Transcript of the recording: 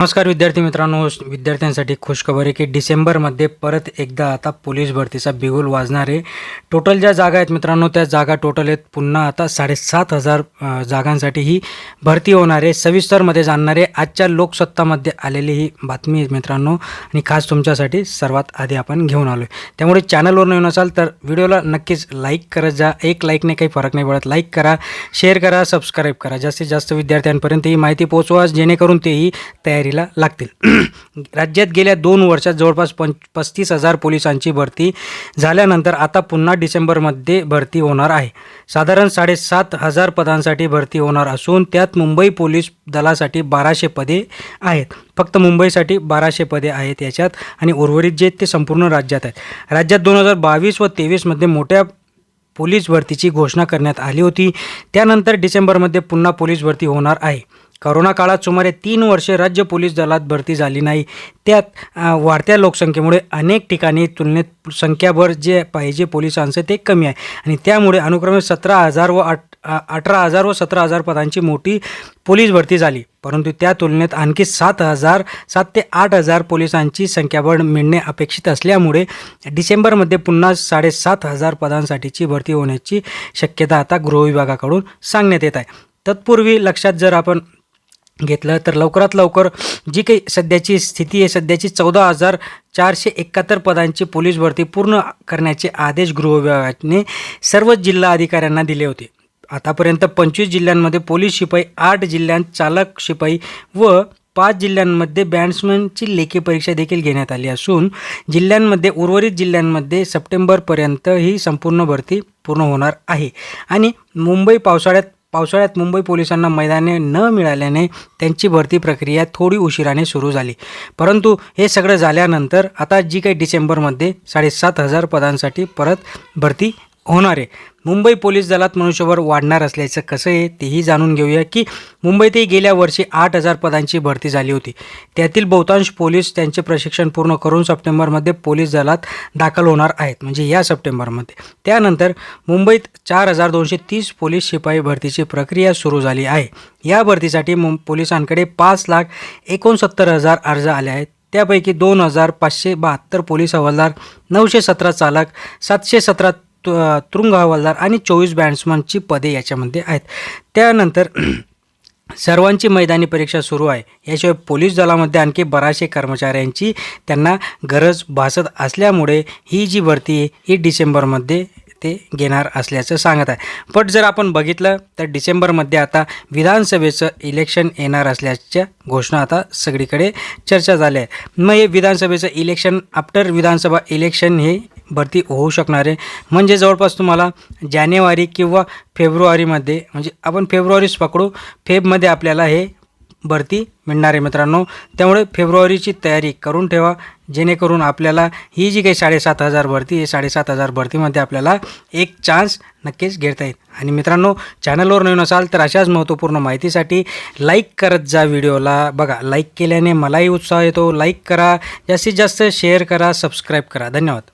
नमस्कार विद्यार्थी मित्रांनो विद्यार्थ्यांसाठी खुशखबर आहे की डिसेंबरमध्ये परत एकदा आता पोलीस भरतीचा बिगुल वाजणार आहे. टोटल ज्या जागा आहेत मित्रांनो त्या जागा टोटल आहेत पुन्हा आता साडेसात हजार जागांसाठी ही भरती होणार आहे. सविस्तरमध्ये जाणणार आहे. आजच्या लोकसत्तामध्ये आलेली ही बातमी आहे मित्रांनो आणि खास तुमच्यासाठी सर्वात आधी आपण घेऊन आलो आहे त्यामुळे चॅनलवर नवीन असाल तर व्हिडिओला नक्कीच लाईक करत जा. एक लाईकने काही फरक नाही पडत. लाईक करा शेअर करा सबस्क्राईब करा. जास्तीत जास्त विद्यार्थ्यांपर्यंत ही माहिती पोहोचवा जेणेकरून तेही तयारी तयारीला लागतील. राज्यात गेल्या दोन वर्षात जवळपास पंच पस्तीस हजार पोलिसांची भरती झाल्यानंतर आता पुन्हा डिसेंबरमध्ये भरती होणार आहे. साधारण साडेसात हजार पदांसाठी भरती होणार असून त्यात मुंबई पोलीस दलासाठी बाराशे पदे आहेत. फक्त मुंबईसाठी बाराशे पदे आहेत याच्यात आणि उर्वरित जे ते संपूर्ण राज्यात आहेत. राज्यात दोन हजार बावीस व तेवीसमध्ये मोठ्या पोलीस भरतीची घोषणा करण्यात आली होती. त्यानंतर डिसेंबरमध्ये पुन्हा पोलीस भरती होणार आहे. करोना काळात सुमारे तीन वर्षे राज्य पोलीस दलात भरती झाली नाही. त्यात वाढत्या लोकसंख्येमुळे अनेक ठिकाणी तुलनेत संख्याभर जे पाहिजे पोलिसांचं ते कमी आहे. आणि त्यामुळे अनुक्रमे सतरा हजार व आठ अठरा हजार व सतरा हजार पदांची मोठी पोलीस भरती झाली. परंतु त्या तुलनेत आणखी सात हजार सात ते आठ हजार पोलिसांची संख्याबळ मिळणे अपेक्षित असल्यामुळे डिसेंबरमध्ये पुन्हा साडेसात हजार पदांसाठीची भरती होण्याची शक्यता आता गृहविभागाकडून सांगण्यात येत आहे. तत्पूर्वी लक्षात जर आपण घेतलं तर लवकरात लवकर जी काही सध्याची स्थिती आहे सध्याची चौदा हजार चारशे एकाहत्तर पदांची पोलीस भरती पूर्ण करण्याचे आदेश गृहविभागाने सर्व जिल्हा अधिकाऱ्यांना दिले होते. आतापर्यंत पंचवीस जिल्ह्यांमध्ये पोलीस शिपाई आठ जिल्ह्यांत चालक शिपाई व पाच जिल्ह्यांमध्ये बॅट्समनची लेखी परीक्षा देखील घेण्यात आली असून जिल्ह्यांमध्ये उर्वरित जिल्ह्यांमध्ये सप्टेंबरपर्यंत ही संपूर्ण भरती पूर्ण होणार आहे. आणि मुंबई पावसाळ्यात पावसाळ्यात मुंबई पोलिसांना मैदाने न मिळाल्याने त्यांची भरती प्रक्रिया थोडी उशिराने सुरू झाली. परंतु हे सगळं झाल्यानंतर आता जी काही डिसेंबरमध्ये साडेसात हजार पदांसाठी परत भरती होणार आहे. मुंबई पोलीस दलात मनुष्यबळ वाढणार असल्याचं कसं आहे तेही जाणून घेऊया की मुंबईतही गेल्या वर्षी आठ हजार पदांची भरती झाली होती. त्यातील बहुतांश पोलीस त्यांचे प्रशिक्षण पूर्ण करून सप्टेंबरमध्ये पोलीस दलात दाखल होणार आहेत म्हणजे या सप्टेंबरमध्ये. त्यानंतर मुंबईत चार हजार दोनशे तीस पोलीस शिपाई भरतीची प्रक्रिया सुरू झाली आहे. या भरतीसाठी मुं पोलिसांकडे पाच लाख एकोणसत्तर हजार अर्ज आले आहेत. त्यापैकी दोन हजार पाचशे बहात्तर पोलीस हवालदार नऊशे सतरा चालक सातशे सतरा तुरुंग हवालदार आणि चोवीस बॅट्समनची पदे याच्यामध्ये आहेत. त्यानंतर सर्वांची मैदानी परीक्षा सुरू आहे. याशिवाय पोलीस दलामध्ये आणखी बराचसे कर्मचाऱ्यांची त्यांना गरज भासत असल्यामुळे ही जी भरती आहे ही डिसेंबरमध्ये ते घेणार असल्याचं सांगत आहे. पण जर आपण बघितलं तर डिसेंबरमध्ये आता विधानसभेचं इलेक्शन येणार असल्याच्या घोषणा आता सगळीकडे चर्चा झाल्या आहे मग हे विधानसभेचं इलेक्शन आफ्टर विधानसभा इलेक्शन हे भरती होऊ शकणार आहे. म्हणजे जवळपास तुम्हाला जानेवारी किंवा फेब्रुवारीमध्ये म्हणजे आपण फेब्रुवारीच पकडू फेबमध्ये आपल्याला हे भरती मिळणार आहे मित्रांनो. त्यामुळे फेब्रुवारीची तयारी करून ठेवा जेणेकरून आपल्याला ही जी काही साडेसात हजार भरती आहे साडेसात हजार भरतीमध्ये आपल्याला एक चान्स नक्कीच घेता येईल. आणि मित्रांनो चॅनलवर नवीन असाल तर अशाच महत्त्वपूर्ण माहितीसाठी लाईक करत जा व्हिडिओला. बघा लाईक केल्याने मलाही उत्साह येतो. लाईक करा जास्तीत जास्त शेअर करा सबस्क्राईब करा. धन्यवाद.